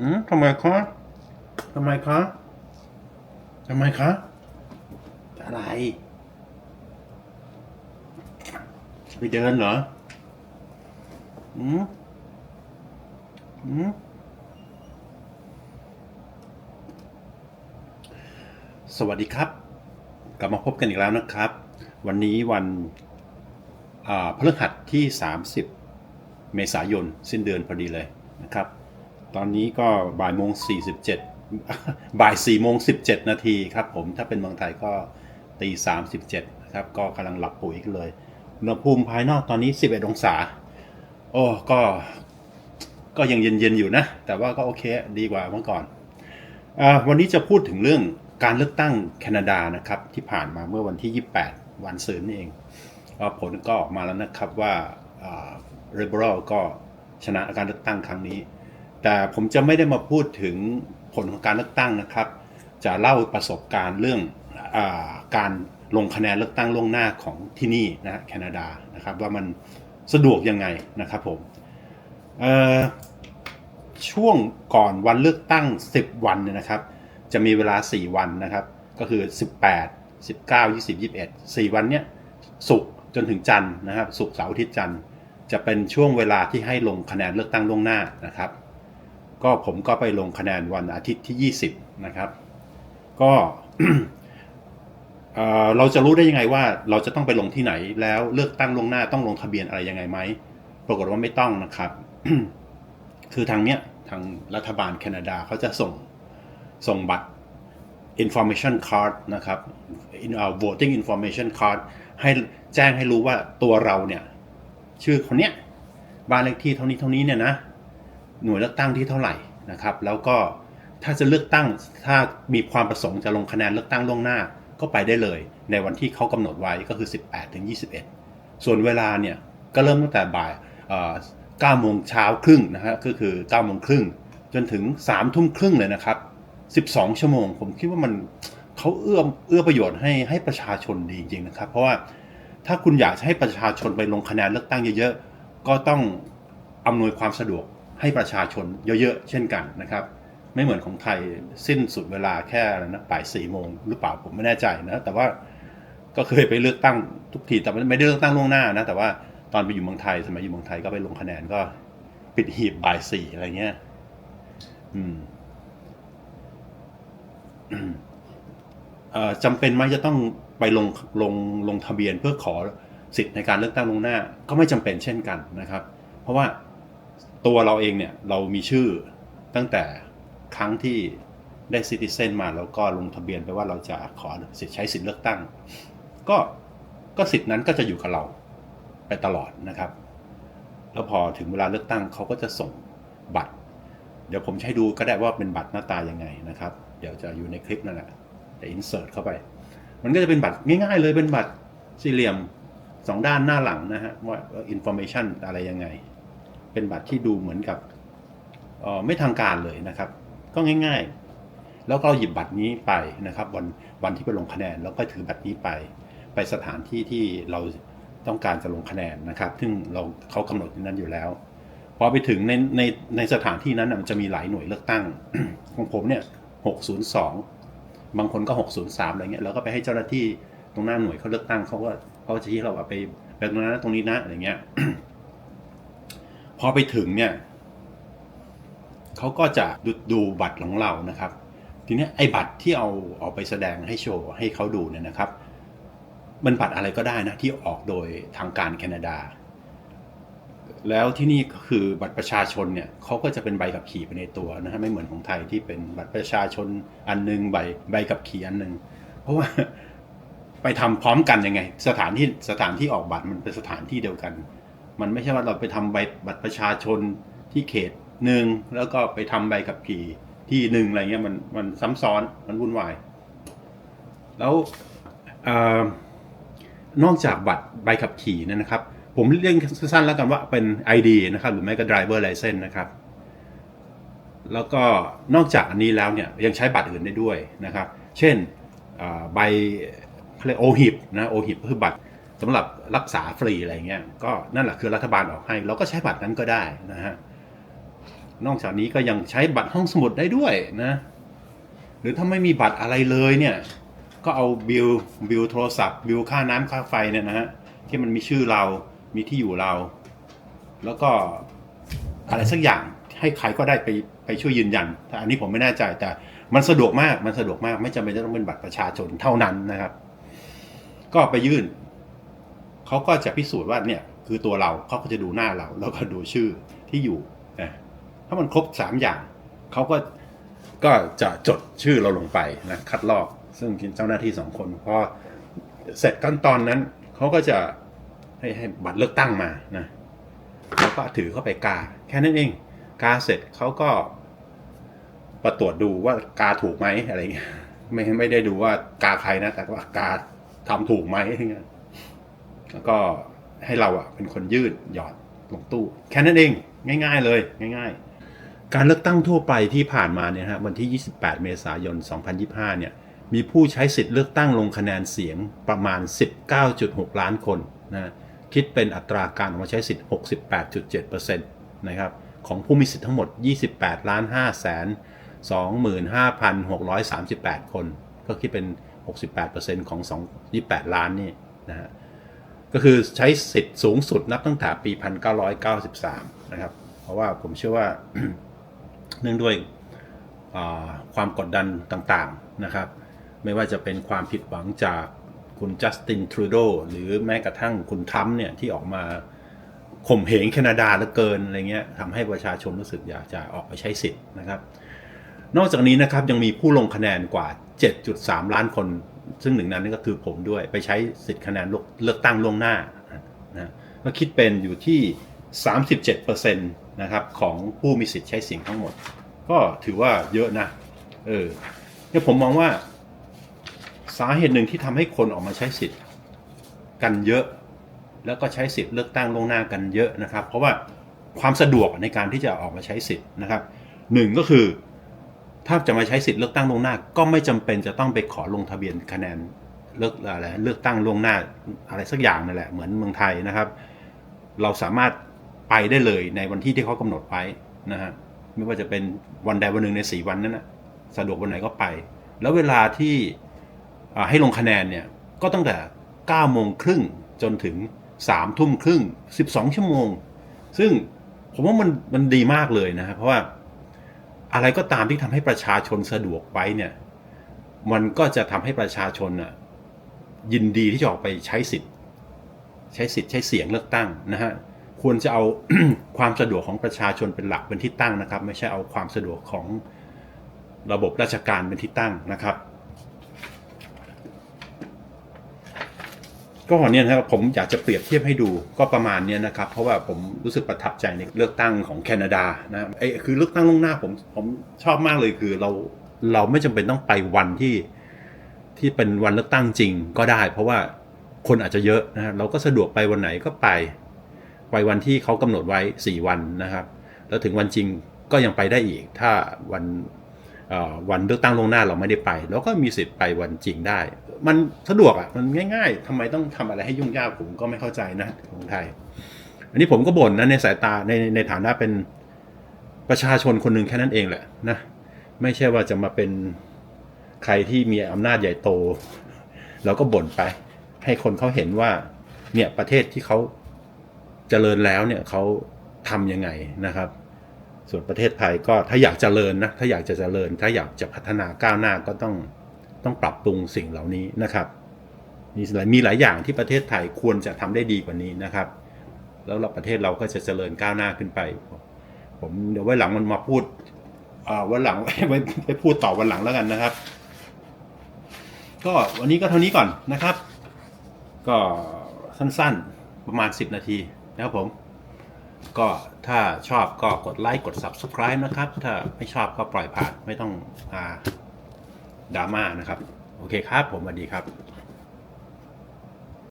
อืมทำไมคะทำไมคะทำไมคะอะไร ไปเดินเหรอ อืมอืมสวัสดีครับ กลับมาพบกันอีกแล้วนะครับ วันนี้วันอ่าพฤหัสที่ 30 เมษายน สิ้นเดือนพอดีเลยนะครับ ตอนนี้ก็บ่ายโมง47บ่าย4โมง17นาทีครับผมถ้าเป็นเมืองไทยก็ตี37นะครับก็กำลังหลับปุ๋ยกันเลยอุณหภูมิภายนอกตอนนี้11องศา โอ้ก็ก็ยังเย็นๆอยู่นะ แต่ว่าก็โอเคดีกว่าเมื่อก่อนอวันนี้จะพูดถึงเรื่องการเลือกตั้งแคนาดานะครับที่ผ่านมาเมื่อวันที่ 28 วันศุกร์นี่เองผลก็ออกมาแล้วนะครับว่าเรเบอรัลก็ชนะการเลือกตั้งครั้งนี้ แต่ผมจะไม่ได้มาพูดถึงผลของการเลือกตั้งนะครับ จะเล่าประสบการณ์เรื่องอการลงคะแนนเลือกตั้งล่วงหน้าของที่นี่นะแคนาดานะครับว่ามันสะดวกยังไงนะครับผมช่วงก่อนวันเลือกตั้ง 10 วันเนี่ยนะครับ จะมีเวลา 4 วันนะครับ ก็คือ 18 19 20 21 4 วันเนี้ยศุกร์จนถึงจันทร์นะครับศุกร์เสาร์อาทิตย์จันทร์จะเป็นช่วงเวลาที่ให้ลงคะแนนเลือกตั้งล่วงหน้านะครับ ก็ผมก็ไปลงคะแนนวันอาทิตย์ที่ 20 นะครับ ก็เราจะรู้ได้ยังไงว่าเราจะต้องไปลงที่ไหนแล้วเลือกตั้งลงหน้าต้องลงทะเบียนอะไรยังไงไหม ปรากฏว่าไม่ต้องนะครับ คือทางเนี้ยทางรัฐบาลแคนาดาเขาจะส่งส่งบัตร information card นะครับ in- voting information card ให้แจ้งให้รู้ว่าตัวเราเนี่ย ชื่อคนเนี้ยบ้านเลขที่เท่านี้เท่านี้เนี่ยนะ หน่วยเลือกตั้งที่เท่าไหร่นะครับ แล้วก็ถ้าจะเลือกตั้งถ้ามีความประสงค์จะลงคะแนนเลือกตั้งล่วงหน้าก็ไปได้เลย ในวันที่เขากำหนดไว้ก็คือ 18ถึง21 ส่วนเวลาเนี่ยก็เริ่มตั้งแต่บ่ายเอ่อ9โมงเช้าครึ่งนะฮะก็คือ9โมงครึ่งจนถึง3ทุ่มครึ่งเลยนะครับ12 ชั่วโมง ผมคิดว่ามันเขาเอื้อเอื้อประโยชน์ให้ให้ประชาชนดีจริงๆนะครับ เพราะว่าถ้าคุณอยากให้ประชาชนไปลงคะแนนเลือกตั้งเยอะๆ ก็ต้องอำนวยความสะดวก ให้ประชาชนเยอะๆ เช่นกันนะครับ ไม่เหมือนของไทยสิ้นสุดเวลาแค่นะบ่ายสี่โมงหรือเปล่าผมไม่แน่ใจนะแต่ว่าก็เคยไปเลือกตั้งทุกทีแต่ไม่ได้เลือกตั้งล่วงหน้านะแต่ว่าตอนไปอยู่เมืองไทยสมัยอยู่เมืองไทยก็ไปลงคะแนนก็ปิดหีบบ่ายสี่อะไรเงี้ยอืมเอ่อจำเป็นไหมจะต้องไปลงลงลงทะเบียนเพื่อขอสิทธิ์ในการเลือกตั้งล่วงหน้า ก็ไม่จำเป็นเช่นกันนะครับ เพราะว่า ตัวเราเองเนี่ยเรามีชื่อตั้งแต่ครั้งที่ได้ซิติเซนมาแล้วก็ลงทะเบียนไปว่าเราจะขอสิทธิ์ใช้สิทธิ์เลือกตั้ง ก็ก็สิทธิ์นั้นก็จะอยู่กับเราไปตลอดนะครับ แล้วพอถึงเวลาเลือกตั้งเขาก็จะส่งบัตร เดี๋ยวผมให้ดูก็ได้ว่าเป็นบัตรหน้าตายังไงนะครับ เดี๋ยวจะอยู่ในคลิปนั่นแหละจะอินเสิร์ตเข้าไป มันก็จะเป็นบัตรง่ายๆเลยเป็นบัตรสี่เหลี่ยมสองด้านหน้าหลังนะฮะว่าอินโฟเมชันอะไรยังไง เป็นบัตรที่ดูเหมือนกับออไม่ทางการเลยนะครับ ก็ง่าย ๆ แล้วก็หยิบบัตรนี้ไปนะครับ วันวันที่ไปลงคะแนน แล้วก็ถือบัตรนี้ไป ไปสถานที่ที่เราต้องการจะลงคะแนนนะครับ ซึ่งเราเขากำหนดนั้นอยู่แล้วพอไปถึงในในในสถานที่นั้นมันจะมีหลายหน่วยเลือกตั้งของผมเนี่ย602 บางคนก็ 603 อะไรเงี้ย แล้วก็ไปให้เจ้าหน้าที่ตรงหน้าหน่วยเขาเลือกตั้งเขาก็เขาจะชี้เราว่าไปไปตรงนั้นตรงนี้นะอะไรเงี้ย อไปถึงเนี่ยเขาก็จะดูดูบัตรของเรานะครับ ทีนี้ไอ้บัตรที่เอาเอาไปแสดงให้โชว์ให้เขาดูเนี่ยนะครับมันบัตรอะไรก็ได้นะที่ออกโดยทางการแคนาดา แล้วที่นี่ก็คือบัตรประชาชนเนี่ยเขาก็จะเป็นใบขับขี่ไปในตัวนะฮะไม่เหมือนของไทยที่เป็นบัตรประชาชนอันหนึงใบใบขับขี่อันหนึง เพราะว่าไปทำพร้อมกันยังไง สถานที่สถานที่ออกบัตรมันเป็นสถานที่เดียวกัน มันไม่ใช่ว่าเราไปทำใบบัตรประชาชนที่เขตหนึ่งแล้วก็ไปทำใบขับขี่ที่หนึ่งอะไรเงี้ยมันมันซ้ำซ้อนมันวุ่นวาย แล้วอนอกจากบัตรใบขับขี่นยนะครับ ผมเรียกสั้นๆแล้วกันว่าเป็น ID นะครับ หรือไม่ก็ driver license นะครับ แล้วก็นอกจากอันนี้แล้วเนี่ยยังใช้บัตรอื่นได้ด้วยนะครับ เช่นใบเรียกโอหิบนะโอหิบคือบัตร สำหรับรักษาฟรีอะไรเงี้ยก็นั่นแหละคือรัฐบาลออกให้ เราก็ใช้บัตรนั้นก็ได้นะฮะนอกจากนี้ก็ยังใช้บัตรห้องสมุดได้ด้วยนะ หรือถ้าไม่มีบัตรอะไรเลยเนี่ยก็เอาบิลบิลโทรศัพท์บิลค่าน้ำค่าไฟเนี่ยนะฮะที่มันมีชื่อเรามีที่อยู่เรา แล้วก็อะไรสักอย่างให้ใครก็ได้ไปไปช่วยยืนยันแต่อันนี้ผมไม่แน่ใจแต่มันสะดวกมากมันสะดวกมาก ไม่จำเป็นจะต้องเป็นบัตรประชาชนเท่านั้นนะครับ ก็ไปยื่น เขาก็จะพิสูจน์ว่าเนี่ยคือตัวเราเขาก็จะดูหน้าเรา แล้วก็ดูชื่อที่อยู่นะถ้ามันครบสามอย่างเขาก็ก็จะจดชื่อเราลงไปนะคัดลอกซึ่งเจ้าหน้าที่สองคนพอเสร็จขั้นตอนนั้นเขาก็จะให้ให้บัตรเลือกตั้งมานะแล้วก็ถือเข้าไปกา แค่นั้นเอง กาเสร็จเขาก็ประตรวจดูว่ากาถูกไหมอะไรเงี้ยไม่ไม่ได้ดูว่ากาใครนะ แต่ว่ากาทำถูกไหมอะไรเงี้ย แล้วก็ให้เราอะเป็นคนยืดหยอดลงตู้ แค่นั้นเองง่าย ๆ เลยง่าย ๆ การเลือกตั้งทั่วไปที่ผ่านมาเนี่ยฮะวันที่ 28 เมษายน 2025 เนี่ยมีผู้ใช้สิทธิ์เลือกตั้งลงคะแนนเสียงประมาณ 19.6 ล้านคนนะคิดเป็นอัตราการออกมาใช้สิทธิ์ 68.7%นะครับของผู้มีสิทธิ์ทั้งหมด 28 ล้าน5แสน25,638 คน ก็คิดเป็น 68%ของ 2 28 ล้านนี่นะฮะ ก็คือใช้สิทธิ์สูงสุดนับตั้งแต่ปี 1993 นะครับ เพราะว่าผมเชื่อว่าเนื่องด้วยความกดดันต่างๆนะครับ ไม่ว่าจะเป็นความผิดหวังจากคุณจัสตินทรูโดหรือแม้กระทั่งคุณทรัมป์เนี่ย ที่ออกมาข่มเหงแคนาดาเหลือเกินอะไรเงี้ยทำให้ประชาชนรู้สึกอยากจะออกไปใช้สิทธิ์นะครับ นอกจากนี้นะครับยังมีผู้ลงคะแนนกว่า 7.3 ล้านคน ซึ่งหนึ่งนั้นก็คือผมด้วยไปใช้สิทธิ์คะแนนเลือกตั้งล่วงหน้านะก็คิดเป็นอยู่ที่ 37%นะครับของผู้มีสิทธิ์ใช้เสียงทั้งหมด ก็ถือว่าเยอะนะเออเนี่ยผมมองว่าสาเหตุหนึ่งที่ทำให้คนออกมาใช้สิทธิ์กันเยอะ แล้วก็ใช้สิทธิ์เลือกตั้งล่วงหน้ากันเยอะนะครับ เพราะว่าความสะดวกในการที่จะออกมาใช้สิทธิ์นะครับหนึ่งก็คือ ถ้าจะมาใช้สิทธิ์เลือกตั้งล่วงหน้า ก็ไม่จำเป็นจะต้องไปขอลงทะเบียนคะแนนเลือกอะไรเลือกตั้งล่วงหน้าอะไรสักอย่างนั่นแหละเหมือนเมืองไทยนะครับ เราสามารถไปได้เลยในวันที่ที่เขากำหนดไว้นะฮะไม่ว่าจะเป็นวันใดวันหนึ่งใน 4 วันนั้นนะสะดวกวันไหนก็ไป แล้วเวลาที่ให้ลงคะแนนเนี่ยก็ตั้งแต่9โมงครึ่งจนถึง3ทุ่มครึ่ง 12 ชั่วโมง ซึ่งผมว่ามันมันดีมากเลยนะครับเพราะว่า อะไรก็ตามที่ทำให้ประชาชนสะดวกไว้เนี่ย มันก็จะทำให้ประชาชนน่ะยินดีที่จะออกไปใช้สิทธิ์ ใช้สิทธิ์ใช้เสียงเลือกตั้งนะฮะควรจะเอาความสะดวกของประชาชนเป็นหลักเป็นที่ตั้งนะครับ ไม่ใช่เอาความสะดวกของระบบราชการเป็นที่ตั้งนะครับ ก็เนี่ยนะครับผมอยากจะเปรียบเทียบให้ดูก็ประมาณเนี้ยนะครับ เพราะว่าผมรู้สึกประทับใจในเลือกตั้งของแคนาดานะไอ้คือเลือกตั้งล่วงหน้าผมผมชอบมากเลยคือเราเราไม่จำเป็นต้องไปวันที่ที่เป็นวันเลือกตั้งจริงก็ได้ เพราะว่าคนอาจจะเยอะนะเราก็สะดวกไปวันไหนก็ไป ไปวันที่เขากำหนดไว้ 4 วันนะครับ แล้วถึงวันจริงก็ยังไปได้อีก ถ้าวัน วันเลือกตั้งลงหน้าเราไม่ได้ไปเราก็มีสิทธิ์ไปวันจริงได้ มันสะดวกอะมันง่าย ๆทำไมต้องทำอะไรให้ยุ่งยากผมก็ไม่เข้าใจนะของไทย อันนี้ผมก็บ่นนะในสายตาในในฐานะเป็นประชาชนคนหนึ่งแค่นั้นเองแหละนะไม่ใช่ว่าจะมาเป็นใครที่มีอำนาจใหญ่โต เราก็บ่นไป ให้คนเขาเห็นว่าเนี่ยประเทศที่เขาเจริญแล้วเนี่ยเขาทำยังไงนะครับ ส่วนประเทศไทยก็ถ้าอยากเจริญนะถ้าอยากจะเจริญ ถ้าอยากจะพัฒนาก้าวหน้าก็ต้องต้องปรับปรุงสิ่งเหล่านี้นะครับ มีหลายมีหลายอย่างที่ประเทศไทยควรจะทำได้ดีกว่านี้นะครับ แล้วเราประเทศเราก็จะเจริญก้าวหน้าขึ้นไป ผมเดี๋ยวไว้หลังมันมาพูดวันหลังไว้ไว้ไว้พูดต่อวันหลังแล้วกันนะครับ ก็วันนี้ก็เท่านี้ก่อนนะครับ ก็สั้นๆประมาณ 10 นาทีนะครับผม ก็ถ้าชอบก็กดไลค์กด Subscribe นะครับ ถ้าไม่ชอบก็ปล่อยผ่านไม่ต้องอาดราม่านะครับ โอเคครับ ผมสวัสดีครับ